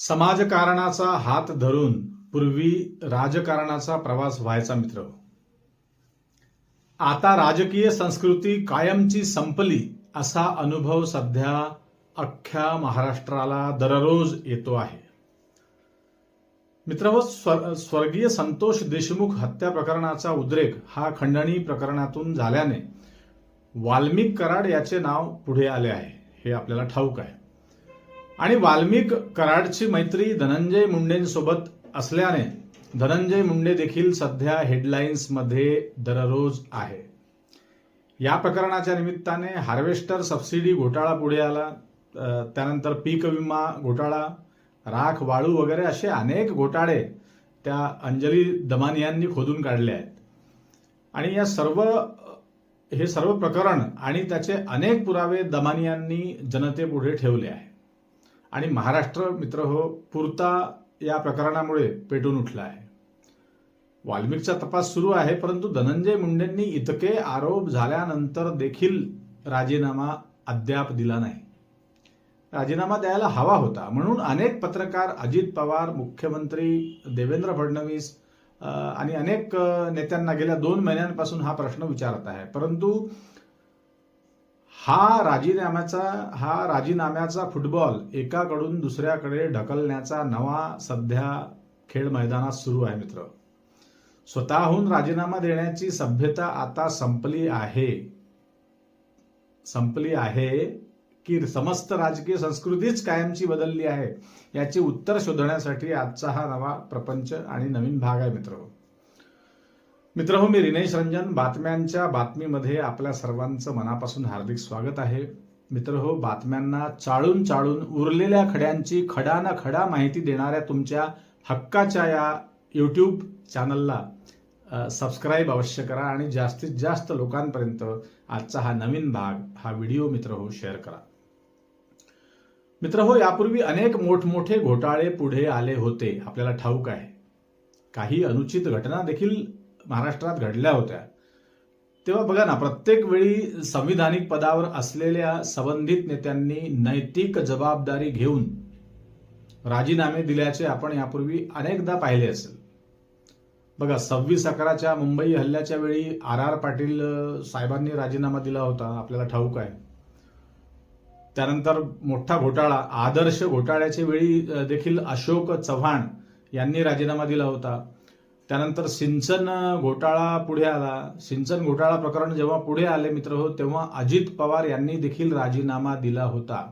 समाजकारणाचा हात धरून पूर्वी राजकारणाचा प्रवास व्हायचा मित्र. आता राजकीय संस्कृती कायमची संपली असा अनुभव सध्या अख्ख्या महाराष्ट्राला दररोज येतो आहे. मित्र स्वर स्वर्गीय संतोष देशमुख हत्या प्रकरणाचा उद्रेक हा खंडणी प्रकरणातून झाल्याने वाल्मिक कराड याचे नाव पुढे आले आहे. हे आपल्याला ठाऊक आहे. आणि वाल्मिक कराडची मैत्री धनंजय मुंडेंसोबत असल्याने धनंजय मुंडे देखील सध्या हेडलाईन्समध्ये दररोज आहे. या प्रकरणाच्या निमित्ताने हार्वेस्टर सबसिडी घोटाळा पुढे आला. त्यानंतर पीक विमा घोटाळा राख वाळू वगैरे असे अनेक घोटाळे त्या अंजली दमानियांनी खोदून काढले आहेत. आणि या सर्व हे सर्व प्रकरण आणि त्याचे अनेक पुरावे दमानियांनी जनतेपुढे ठेवले आहे आणि महाराष्ट्र मित्र हो पुरता या प्रकरणामुळे पेटून उठला आहे. वाल्मिकचा तपास सुरू आहे परंतु धनंजय मुंडेंनी इतके आरोप झाल्यानंतर देखील राजीनामा अद्याप दिला नाही. राजीनामा द्यायला हवा होता म्हणून अनेक पत्रकार अजित पवार मुख्यमंत्री देवेंद्र फडणवीस आणि अनेक नेत्यांना गेल्या दोन महिन्यांपासून हा प्रश्न विचारत आहे. परंतु हा राजीनाम्याचा हा राजीनाम्याचा फुटबॉल एकाकडून दुसऱ्याकडे ढकलण्याचा नवा सध्या खेळ मैदानात सुरू आहे मित्र. स्वतःहून राजीनामा देण्याची सभ्यता आता संपली आहे. संपली आहे की समस्त राजकीय संस्कृतीच कायमची बदलली आहे याची उत्तर शोधण्यासाठी आजचा हा नवा प्रपंच आणि नवीन भाग आहे मित्र. मित्र हो मी रिनेश रंजन. बातम्यांच्या बातमीमध्ये आपल्या सर्वांचं मनापासून हार्दिक स्वागत आहे. मित्र हो बातम्यांना चाळून चाळून उरलेल्या खड्यांची खडा ना खडा माहिती देणाऱ्या तुमच्या हक्काच्या या यूट्यूब चॅनलला सबस्क्राईब अवश्य करा आणि जास्तीत जास्त लोकांपर्यंत आजचा हा नवीन भाग हा व्हिडिओ मित्र हो शेअर करा. मित्र हो यापूर्वी अनेक मोठमोठे घोटाळे पुढे आले होते. आपल्याला ठाऊक आहे. काही अनुचित घटना देखील महाराष्ट्रात घडल्या होत्या. तेव्हा बघा ना प्रत्येक वेळी संविधानिक पदावर असलेल्या संबंधित नेत्यांनी नैतिक जबाबदारी घेऊन राजीनामे दिल्याचे आपण यापूर्वी अनेकदा पाहिले असेल. बघा सव्वीस अकराच्या मुंबई हल्ल्याच्या वेळी आर आर पाटील साहेबांनी राजीनामा दिला होता आपल्याला ठाऊक आहे. त्यानंतर मोठा घोटाळा आदर्श घोटाळ्याच्या वेळी देखील अशोक चव्हाण यांनी राजीनामा दिला होता. त्यानंतर सिंचन घोटाळा पुढे आला. सिंचन घोटाळा प्रकरण जेव्हा पुढे आले मित्र हो तेव्हा अजित पवार यांनी देखील राजीनामा दिला होता.